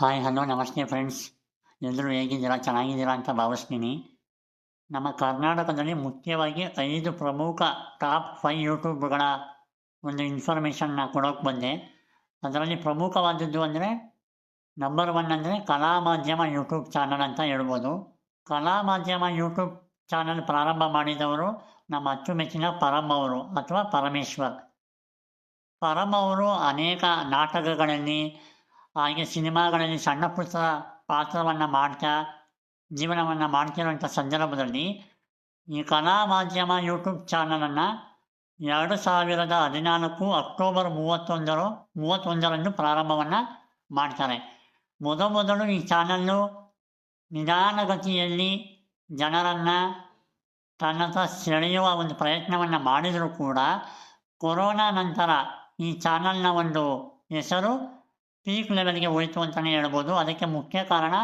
Hi hello ನಮಸ್ತೆ friends ಎಲ್ಲರೂ ಹೇಗಿದ್ದೀರಾ? ಚೆನ್ನಾಗಿದ್ದೀರಾ ಅಂತ ಭಾವಿಸ್ತೀನಿ. ನಮ್ಮ ಕರ್ನಾಟಕದಲ್ಲಿ ಮುಖ್ಯವಾಗಿ ಐದು ಪ್ರಮುಖ ಟಾಪ್ ಫೈವ್ ಯೂಟ್ಯೂಬ್ಗಳ ಒಂದು ಇನ್ಫಾರ್ಮೇಷನ್ನ ಕೊಡೋಕೆ ಬಂದೆ. ಅದರಲ್ಲಿ ಪ್ರಮುಖವಾದದ್ದು ಅಂದರೆ ನಂಬರ್ ಒನ್ ಅಂದರೆ ಕಲಾ ಮಾಧ್ಯಮ ಯೂಟ್ಯೂಬ್ ಚಾನಲ್ ಅಂತ ಹೇಳ್ಬೋದು. ಕಲಾ ಮಾಧ್ಯಮ ಯೂಟ್ಯೂಬ್ ಚಾನಲ್ ಪ್ರಾರಂಭ ಮಾಡಿದವರು ನಮ್ಮ ಅಚ್ಚುಮೆಚ್ಚಿನ ಪರಮ್ ಅವರು ಅಥವಾ ಪರಮೇಶ್ವರ್. ಪರಮ್ ಅವರು ಅನೇಕ ನಾಟಕಗಳಲ್ಲಿ ಹಾಗೆ ಸಿನಿಮಾಗಳಲ್ಲಿ ಸಣ್ಣ ಪುಟ್ಟ ಪಾತ್ರವನ್ನು ಮಾಡ್ತಾ, ಜೀವನವನ್ನು ಮಾಡ್ತಿರುವಂಥ ಸಂದರ್ಭದಲ್ಲಿ ಈ ಕಲಾ ಮಾಧ್ಯಮ ಯೂಟ್ಯೂಬ್ ಚಾನಲನ್ನು ಎರಡು ಸಾವಿರದ ಹದಿನಾಲ್ಕು ಅಕ್ಟೋಬರ್ ಮೂವತ್ತೊಂದರ, ಮೂವತ್ತೊಂದರಂದು ಪ್ರಾರಂಭವನ್ನು ಮಾಡ್ತಾರೆ. ಮೊದಮೊದಲು ಈ ಚಾನಲ್ಲು ನಿಧಾನಗತಿಯಲ್ಲಿ ಜನರನ್ನು ತನ್ನತ್ತ ಸೆಳೆಯುವ ಒಂದು ಪ್ರಯತ್ನವನ್ನು ಮಾಡಿದರೂ ಕೂಡ ಕೊರೋನಾ ನಂತರ ಈ ಚಾನಲ್ನ ಒಂದು ಹೆಸರು ಪೀಕ್ ಲೆವೆಲ್ಗೆ ಹೋಯಿತು ಅಂತಲೇ ಹೇಳ್ಬೋದು. ಅದಕ್ಕೆ ಮುಖ್ಯ ಕಾರಣ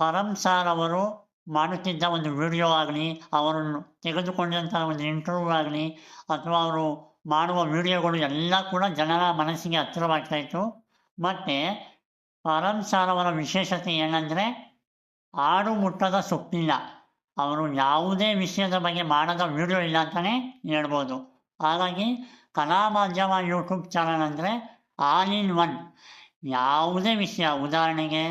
ಪರಂ ಸಾರ್ ಅವರು ಮಾಡುತ್ತಿದ್ದ ಒಂದು ವಿಡಿಯೋ ಆಗಲಿ, ಅವರನ್ನು ತೆಗೆದುಕೊಂಡಂತಹ ಒಂದು ಇಂಟರ್ವ್ಯೂ ಆಗಲಿ, ಅಥವಾ ಅವರು ಮಾಡುವ ವಿಡಿಯೋಗಳು ಎಲ್ಲ ಕೂಡ ಜನರ ಮನಸ್ಸಿಗೆ ಹತ್ತಿರವಾಗ್ತಾಯಿತ್ತು ಮತ್ತು ಪರಂ ಸಾರ್ ಅವರ ವಿಶೇಷತೆ ಏನಂದರೆ ಆಡು ಮುಟ್ಟದ ಸೊಪ್ಪಿಲ್ಲ. ಅವರು ಯಾವುದೇ ವಿಷಯದ ಬಗ್ಗೆ ಮಾಡದ ವಿಡಿಯೋ ಇಲ್ಲ ಅಂತಲೇ ಹೇಳ್ಬೋದು. ಹಾಗಾಗಿ ಕಲಾ ಮಾಧ್ಯಮ ಯೂಟ್ಯೂಬ್ ಚಾನಲ್ ಅಂದರೆ ಆಲ್ ಇನ್ ಒನ್ ಯಾವುದೇ ವಿಷಯ, ಉದಾಹರಣೆಗೆ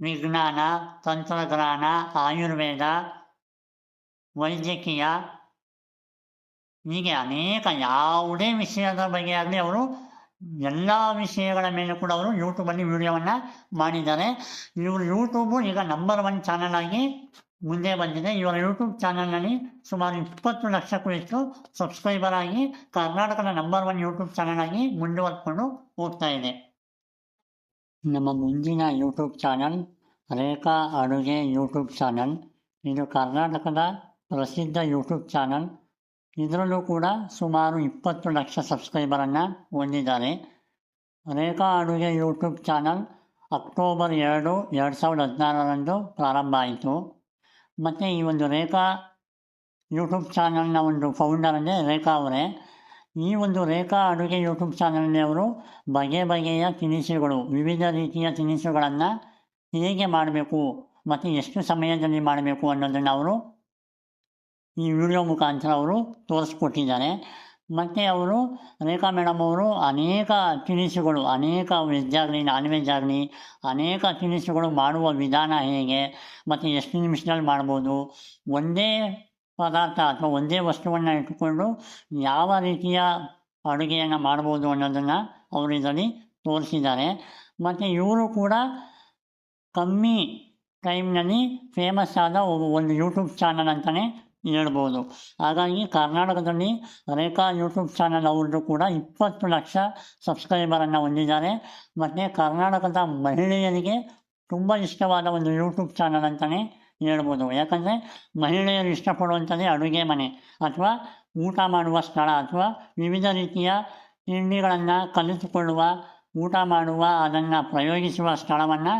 ವಿಜ್ಞಾನ, ತಂತ್ರಜ್ಞಾನ, ಆಯುರ್ವೇದ, ವೈದ್ಯಕೀಯ, ಹೀಗೆ ಅನೇಕ ಯಾವುದೇ ವಿಷಯದ ಬಗ್ಗೆ ಆಗಲಿ ಅವರು ಎಲ್ಲ ವಿಷಯಗಳ ಮೇಲೆ ಕೂಡ ಅವರು ಯೂಟ್ಯೂಬಲ್ಲಿ ವಿಡಿಯೋವನ್ನು ಮಾಡಿದ್ದಾರೆ. ಇವರು ಯೂಟ್ಯೂಬು ಈಗ ನಂಬರ್ ಒನ್ ಚಾನಲ್ ಆಗಿ ಮುಂದೆ ಬಂದಿದೆ. ಇವರ ಯೂಟ್ಯೂಬ್ ಚಾನಲ್ನಲ್ಲಿ ಸುಮಾರು ಇಪ್ಪತ್ತು ಲಕ್ಷಕ್ಕೂ ಹೆಚ್ಚು ಸಬ್ಸ್ಕ್ರೈಬರ್ ಆಗಿ ಕರ್ನಾಟಕದ ನಂಬರ್ ಒನ್ ಯೂಟ್ಯೂಬ್ ಚಾನಲ್ ಆಗಿ ಮುಂದುವರ್ಕೊಂಡು ಹೋಗ್ತಾ ಇದೆ. ನಮ್ಮ ಮುಂದಿನ ಯೂಟ್ಯೂಬ್ ಚಾನಲ್ ರೇಖಾ ಅಡುಗೆ ಯೂಟ್ಯೂಬ್ ಚಾನಲ್ ಇದು ಕರ್ನಾಟಕದ ಪ್ರಸಿದ್ಧ ಯೂಟ್ಯೂಬ್ ಚಾನಲ್ ಇದರಲ್ಲೂ ಕೂಡ ಸುಮಾರು ಇಪ್ಪತ್ತು ಲಕ್ಷ ಸಬ್ಸ್ಕ್ರೈಬರನ್ನು ಹೊಂದಿದ್ದಾರೆ. ರೇಖಾ ಅಡುಗೆ ಯೂಟ್ಯೂಬ್ ಚಾನಲ್ ಅಕ್ಟೋಬರ್ ಎರಡು ಎರಡು ಸಾವಿರದ ಹದಿನಾರರಂದು ಪ್ರಾರಂಭ ಆಯಿತು. ಮತ್ತು ಈ ಒಂದು ರೇಖಾ ಯೂಟ್ಯೂಬ್ ಚಾನಲ್ನ ಒಂದು ಫೌಂಡರ್ ಅಂದರೆ ರೇಖಾ ಅವರೇ. ಈ ಒಂದು ರೇಖಾ ಅಡುಗೆ ಯೂಟ್ಯೂಬ್ ಚಾನಲ್ನಲ್ಲಿ ಅವರು ಬಗೆ ಬಗೆಯ ತಿನಿಸುಗಳು, ವಿವಿಧ ರೀತಿಯ ತಿನಿಸುಗಳನ್ನು ಹೇಗೆ ಮಾಡಬೇಕು ಮತ್ತು ಎಷ್ಟು ಸಮಯದಲ್ಲಿ ಮಾಡಬೇಕು ಅನ್ನೋದನ್ನು ಅವರು ಈ ವಿಡಿಯೋ ಮುಖಾಂತರ ಅವರು ತೋರಿಸ್ಕೊಟ್ಟಿದ್ದಾರೆ. ಮತ್ತು ಅವರು ರೇಖಾ ಮೇಡಮ್ ಅವರು ಅನೇಕ ತಿನಿಸುಗಳು, ಅನೇಕ ವೆಜ್ ಆಗಲಿ ನಾನ್ ವೆಜ್ ಆಗಲಿ, ಅನೇಕ ತಿನಿಸುಗಳು ಮಾಡುವ ವಿಧಾನ ಹೇಗೆ, ಮತ್ತು ಎಷ್ಟು ನಿಮಿಷದಲ್ಲಿ ಮಾಡ್ಬೋದು, ಒಂದೇ ಪದಾರ್ಥ ಅಥವಾ ಒಂದೇ ವಸ್ತುವನ್ನು ಇಟ್ಟುಕೊಂಡು ಯಾವ ರೀತಿಯ ಅಡುಗೆಯನ್ನು ಮಾಡ್ಬೋದು ಅನ್ನೋದನ್ನು ಅವರು ಇದರಲ್ಲಿ ತೋರಿಸಿದ್ದಾರೆ. ಮತ್ತು ಇವರು ಕೂಡ ಕಮ್ಮಿ ಟೈಮ್ನಲ್ಲಿ ಫೇಮಸ್ ಆದ ಒಂದು ಯೂಟ್ಯೂಬ್ ಚಾನಲ್ ಅಂತಲೇ ಹೇಳ್ಬೋದು. ಹಾಗಾಗಿ ಕರ್ನಾಟಕದಲ್ಲಿ ರೇಖಾ ಯೂಟ್ಯೂಬ್ ಚಾನಲ್ ಅವ್ರದ್ದು ಕೂಡ ಇಪ್ಪತ್ತು ಲಕ್ಷ ಸಬ್ಸ್ಕ್ರೈಬರನ್ನು ಹೊಂದಿದ್ದಾರೆ. ಮತ್ತು ಕರ್ನಾಟಕದ ಮಹಿಳೆಯರಿಗೆ ತುಂಬ ಇಷ್ಟವಾದ ಒಂದು ಯೂಟ್ಯೂಬ್ ಚಾನಲ್ ಅಂತಲೇ ಹೇಳ್ಬೋದು. ಯಾಕಂದರೆ ಮಹಿಳೆಯರು ಇಷ್ಟಪಡುವಂಥದ್ದೇ ಅಡುಗೆ ಮನೆ ಅಥವಾ ಊಟ ಮಾಡುವ ಸ್ಥಳ ಅಥವಾ ವಿವಿಧ ರೀತಿಯ ತಿಂಡಿಗಳನ್ನು ಕಲಿತುಕೊಳ್ಳುವ, ಊಟ ಮಾಡುವ, ಅದನ್ನು ಪ್ರಯೋಗಿಸುವ ಸ್ಥಳವನ್ನು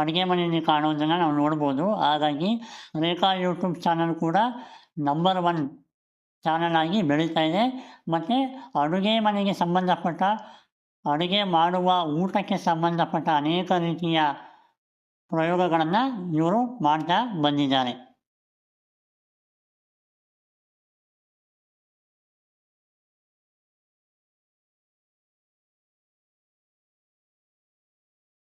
ಅಡುಗೆ ಮನೆಯಲ್ಲಿ ಕಾಣುವುದನ್ನು ನಾವು ನೋಡ್ಬೋದು. ಹಾಗಾಗಿ ರೇಖಾ ಯೂಟ್ಯೂಬ್ ಚಾನಲ್ ಕೂಡ ನಂಬರ್ ಒನ್ ಚಾನಲ್ ಆಗಿ ಬೆಳೀತಾ ಇದೆ. ಮತ್ತು ಅಡುಗೆ ಮನೆಗೆ ಸಂಬಂಧಪಟ್ಟ, ಅಡುಗೆ ಮಾಡುವ ಊಟಕ್ಕೆ ಸಂಬಂಧಪಟ್ಟ ಅನೇಕ ರೀತಿಯ ಪ್ರಯೋಗಗಳನ್ನು ಇವರು ಮಾಡ್ತಾ ಬಂದಿದ್ದಾರೆ.